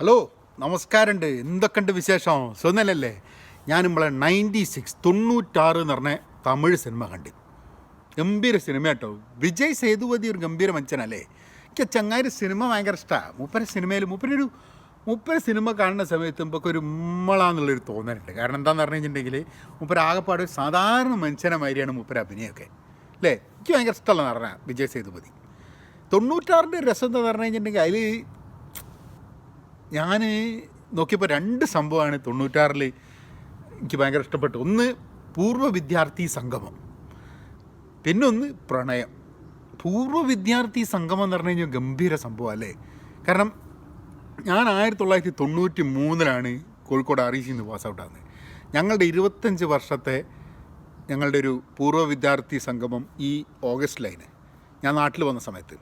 Hello നമസ്കാരമുണ്ട്. എന്തൊക്കെയുണ്ട് വിശേഷം? സ്വന്തല്ലേ ഞാൻ നമ്മളെ നയന്റി സിക്സ് തൊണ്ണൂറ്റാറ് എന്ന് പറഞ്ഞ തമിഴ് സിനിമ കണ്ട്. ഗംഭീര സിനിമ കേട്ടോ വിജയ് സേതുപതി ഒരു ഗംഭീര മനുഷ്യനല്ലേ? എനിക്ക് ചങ്ങാരി സിനിമ ഭയങ്കര ഇഷ്ടമാണ് മൂപ്പര സിനിമയിൽ മൂപ്പരൊരു മൂപ്പര സിനിമ കാണുന്ന സമയത്ത് നമുക്ക് ഒരു ഉമ്മളാന്നുള്ളൊരു തോന്നലുണ്ട്. കാരണം എന്താന്ന് പറഞ്ഞു കഴിഞ്ഞിട്ടുണ്ടെങ്കിൽ മൂപ്പര ആകെപ്പാട് ഒരു സാധാരണ മനുഷ്യനെ മാതിരിയാണ് മൂപ്പര അഭിനയമൊക്കെ അല്ലേ? എനിക്ക് ഭയങ്കര ഇഷ്ടമുള്ള നടനാണ് വിജയ് സേതുപതി. തൊണ്ണൂറ്റാറിന്റെ രസം എന്താ പറഞ്ഞു കഴിഞ്ഞിട്ടുണ്ടെങ്കിൽ അതിൽ ഞാൻ നോക്കിയപ്പോൾ രണ്ട് സംഭവമാണ് തൊണ്ണൂറ്റാറിൽ എനിക്ക് ഭയങ്കര ഇഷ്ടപ്പെട്ടു ഒന്ന് പൂർവ വിദ്യാർത്ഥി സംഗമം. പിന്നെ ഒന്ന് പ്രണയം. പൂർവ വിദ്യാർത്ഥി സംഗമം എന്ന് പറഞ്ഞു കഴിഞ്ഞാൽ ഗംഭീര സംഭവം അല്ലേ? കാരണം ഞാൻ ആയിരത്തി തൊള്ളായിരത്തി തൊണ്ണൂറ്റി മൂന്നിലാണ് കോഴിക്കോട് ആർ ഇ സിന്ന് പാസ് ഔട്ട് ആകുന്നത് ഞങ്ങളുടെ ഇരുപത്തഞ്ച് വർഷത്തെ ഞങ്ങളുടെ ഒരു പൂർവ വിദ്യാർത്ഥി സംഗമം ഈ ഓഗസ്റ്റിലായിന്. ഞാൻ നാട്ടിൽ വന്ന സമയത്ത്.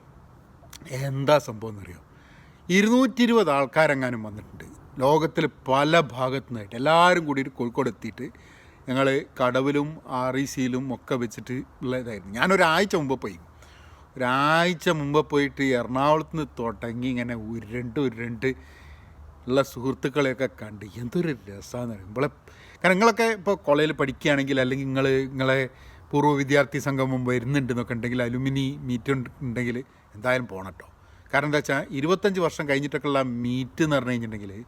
എന്താ സംഭവം എന്നറിയോ? ഇരുന്നൂറ്റി ഇരുപത് ആൾക്കാരെങ്ങാനും വന്നിട്ടുണ്ട്. ലോകത്തിൽ പല ഭാഗത്തു നിന്നായിട്ട് എല്ലാവരും കൂടിയിട്ട് കോഴിക്കോട് എത്തിയിട്ട് ഞങ്ങൾ കടവിലും ആർ ഇ സിയിലും ഒക്കെ വെച്ചിട്ട് ഉള്ളതായിരുന്നു. ഞാനൊരാഴ്ച മുമ്പ് പോയി. ഒരാഴ്ച മുമ്പ് പോയിട്ട് എറണാകുളത്ത് നിന്ന് തുടങ്ങി ഇങ്ങനെ ഉരുണ്ട് ഉരുണ്ട് ഉള്ള സുഹൃത്തുക്കളെയൊക്കെ കണ്ട് എന്തൊരു രസമാണെന്ന് നമ്മളെ കാരണം നിങ്ങളൊക്കെ ഇപ്പോൾ കോളേജിൽ പഠിക്കുകയാണെങ്കിൽ അല്ലെങ്കിൽ നിങ്ങൾ നിങ്ങളെ പൂർവ വിദ്യാർത്ഥി സംഗമം വരുന്നുണ്ടെന്നൊക്കെ ഉണ്ടെങ്കിൽ അലുമിനി മീറ്റ് ഉണ്ടെങ്കിൽ എന്തായാലും പോകണം കേട്ടോ. കാരണം എന്താ വെച്ചാൽ ഇരുപത്തഞ്ച് വർഷം കഴിഞ്ഞിട്ടൊക്കെയുള്ള മീറ്റ് എന്ന് പറഞ്ഞു കഴിഞ്ഞിട്ടുണ്ടെങ്കിൽ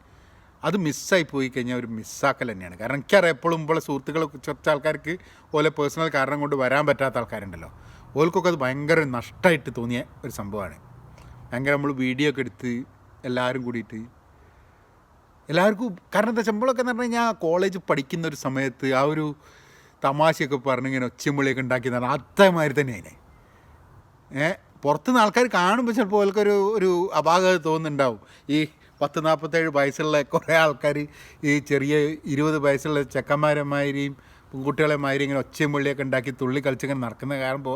അത് മിസ്സായി പോയി കഴിഞ്ഞാൽ ഒരു മിസ്സാക്കൽ തന്നെയാണ്. കാരണം എനിക്കറിയാം എപ്പോഴും ഇപ്പോൾ സുഹൃത്തുക്കൾ കുറച്ച് ആൾക്കാർക്ക് ഓലെ പേഴ്സണൽ കാരണം കൊണ്ട് വരാൻ പറ്റാത്ത ആൾക്കാരുണ്ടല്ലോ. ഓൽക്കൊക്കെ അത് ഭയങ്കര നഷ്ടമായിട്ട് തോന്നിയ ഒരു സംഭവമാണ്. ഭയങ്കര നമ്മൾ വീഡിയോ ഒക്കെ എടുത്ത് എല്ലാവരും കൂടിയിട്ട് എല്ലാവർക്കും കാരണം എന്താ നമ്മളൊക്കെ എന്ന് പറഞ്ഞു കഴിഞ്ഞാൽ കോളേജ് പഠിക്കുന്ന ഒരു സമയത്ത് ആ ഒരു തമാശയൊക്കെ പറഞ്ഞ് ഇങ്ങനെ ഒച്ചമുളിയൊക്കെ ഉണ്ടാക്കി പറഞ്ഞാൽ അതേമാതിരി തന്നെയാണ്. ഏ? പുറത്തുനിന്ന് ആൾക്കാർ കാണുമ്പോൾ ചിലപ്പോൾ അവർക്കൊരു ഒരു അപാകത തോന്നുന്നുണ്ടാവും. ഈ പത്ത് നാൽപ്പത്തേഴ് വയസ്സുള്ള കുറേ ആൾക്കാർ ഈ ചെറിയ ഇരുപത് വയസ്സുള്ള ചെക്കന്മാരന്മാരെയും പെൺകുട്ടികളെമാതിരി ഇങ്ങനെ ഒച്ചയും വെള്ളിയൊക്കെ ഉണ്ടാക്കി തുള്ളി കളിച്ചിങ്ങനെ നടക്കുന്ന കാണുമ്പോൾ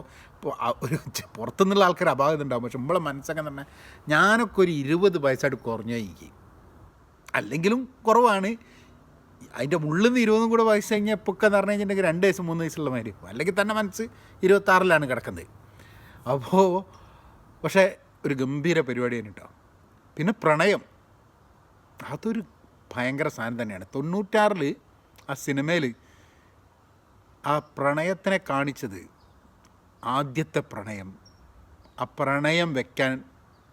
ഒരു പുറത്തുനിന്നുള്ള ആൾക്കാർ അപാകത ഉണ്ടാവും. പക്ഷെ നമ്മളെ മനസ്സൊക്കെ തന്നെ ഞാനൊക്കെ ഒരു ഇരുപത് വയസ്സായിട്ട് കുറഞ്ഞു എനിക്ക് അല്ലെങ്കിലും കുറവാണ്. അതിന്റെ ഉള്ളിൽ നിന്ന് ഇരുപതും കൂടെ വയസ്സ് കഴിഞ്ഞാൽ ഇപ്പൊക്കെ എന്ന് പറഞ്ഞു കഴിഞ്ഞിട്ടുണ്ടെങ്കിൽ രണ്ട് വയസ്സ് മൂന്ന് വയസ്സുള്ള മാതിരി അല്ലെങ്കിൽ തന്നെ മനസ്സ് ഇരുപത്താറിലാണ് കിടക്കുന്നത്. അപ്പോൾ പക്ഷേ ഒരു ഗംഭീര പരിപാടി പരിപാടിയാണ് കേട്ടോ പിന്നെ പ്രണയം. അതൊരു ഭയങ്കര സാധനം തന്നെയാണ്. തൊണ്ണൂറ്റാറിൽ ആ സിനിമയിൽ ആ പ്രണയത്തിനെ കാണിച്ചത് ആദ്യത്തെ പ്രണയം. ആ പ്രണയം വെക്കാൻ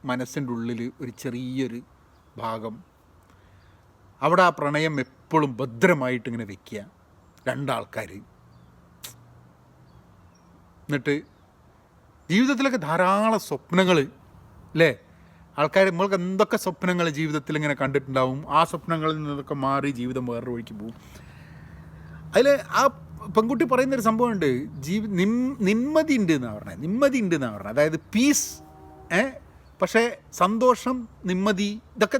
മനസ്സിന്റെ ഉള്ളിൽ ഒരു ചെറിയൊരു ഭാഗം. അവിടെ ആ പ്രണയം എപ്പോഴും ഭദ്രമായിട്ട് ഇങ്ങനെ വെക്കുക. രണ്ടാൾക്കാർ എന്നിട്ട് ജീവിതത്തിലൊക്കെ ധാരാളം സ്വപ്നങ്ങൾ അല്ലേ ആൾക്കാർ നമ്മൾക്ക് എന്തൊക്കെ സ്വപ്നങ്ങൾ ജീവിതത്തിൽ ഇങ്ങനെ കണ്ടിട്ടുണ്ടാവും? ആ സ്വപ്നങ്ങളിൽ നിന്നൊക്കെ മാറി ജീവിതം വേറൊരു വഴിക്ക് പോകും. അതിൽ ആ പെൺകുട്ടി പറയുന്നൊരു സംഭവമുണ്ട്. ജീവി നിം നിമ്മതി ഉണ്ട് എന്നാണ് പറഞ്ഞത് നിമ്മതി ഉണ്ട് എന്നാണ് പറഞ്ഞത് അതായത് പീസ് ഏ? പക്ഷേ സന്തോഷം നിമ്മതി ഇതൊക്കെ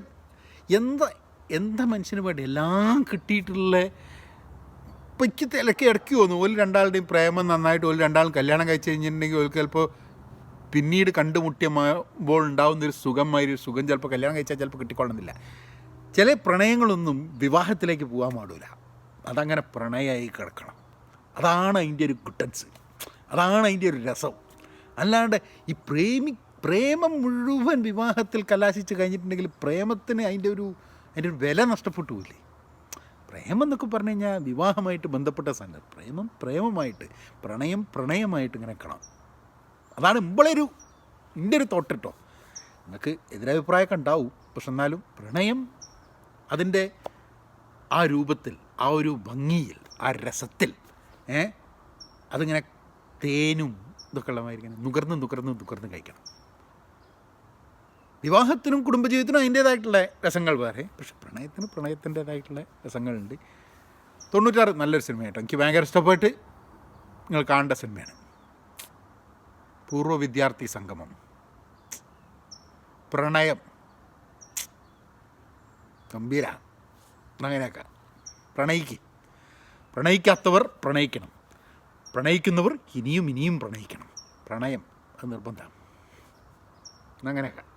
എന്താ എന്താ മനുഷ്യന് വേണ്ടി എല്ലാം കിട്ടിയിട്ടുള്ള ഇപ്പം എനിക്ക് തിലക്ക് ഇടയ്ക്ക് തോന്നും ഒരു രണ്ടാളുടെയും പ്രേമം നന്നായിട്ട് ഒരു രണ്ടാളും കല്യാണം കഴിച്ച് കഴിഞ്ഞിട്ടുണ്ടെങ്കിൽ ഒരു ചിലപ്പോൾ പിന്നീട് കണ്ടുമുട്ടിയപ്പോൾ ഉണ്ടാകുന്ന ഒരു സുഖമായൊരു സുഖം ചിലപ്പോൾ കല്യാണം കഴിച്ചാൽ ചിലപ്പോൾ കിട്ടിക്കൊള്ളുന്നില്ല ചില പ്രണയങ്ങളൊന്നും വിവാഹത്തിലേക്ക് പോകാൻ പാടില്ല അതങ്ങനെ പ്രണയമായി കിടക്കണം. അതാണ് അതിന്റെ ഒരു ഗുട്ടൻസ്. അതാണ് അതിന്റെ ഒരു രസം. അല്ലാണ്ട് ഈ പ്രേമി പ്രേമം മുഴുവൻ വിവാഹത്തിൽ കലാശിച്ച് കഴിഞ്ഞിട്ടുണ്ടെങ്കിൽ പ്രേമത്തിന് അതിന്റെ ഒരു അതിന്റെ ഒരു വില നഷ്ടപ്പെട്ടു പോയില്ലേ പ്രേമം എന്നൊക്കെ പറഞ്ഞു കഴിഞ്ഞാൽ വിവാഹമായിട്ട് ബന്ധപ്പെട്ട സംഗതി. പ്രേമം പ്രേമമായിട്ട് പ്രണയം പ്രണയമായിട്ട് ഇങ്ങനെ കാണാം. അതാണ് ഇമ്പളെ ഒരു എന്റെ ഒരു തോട്ടിട്ടോ. നിങ്ങൾക്ക് എതിരഭിപ്രായമൊക്കെ ഉണ്ടാവും. പക്ഷെ എന്നാലും പ്രണയം അതിന്റെ ആ രൂപത്തിൽ ആ ഒരു ഭംഗിയിൽ ആ രസത്തിൽ ഏ അതിങ്ങനെ തേനും ഇതൊക്കെ ഉള്ളമാതിരി നുകർന്ന് നുകർന്ന് നുകർന്ന് കഴിക്കണം. വിവാഹത്തിനും കുടുംബജീവിതത്തിനും അതിന്റേതായിട്ടുള്ള രസങ്ങൾ വേറെ. പക്ഷെ പ്രണയത്തിന് പ്രണയത്തിന്റേതായിട്ടുള്ള രസങ്ങളുണ്ട്. തൊണ്ണൂറ്റാറ് നല്ലൊരു സിനിമ കേട്ടോ എനിക്ക് ഭയങ്കര ഇഷ്ടപ്പെട്ട് നിങ്ങൾ കാണേണ്ട സിനിമയാണ്. പൂർവ വിദ്യാർത്ഥി സംഗമം. പ്രണയം. ഗംഭീര. അങ്ങനെയൊക്കെ. പ്രണയിക്ക്. പ്രണയിക്കാത്തവർ പ്രണയിക്കണം. പ്രണയിക്കുന്നവർ ഇനിയും ഇനിയും പ്രണയിക്കണം. പ്രണയം അത് നിർബന്ധമാണ് അങ്ങനെയൊക്കെ.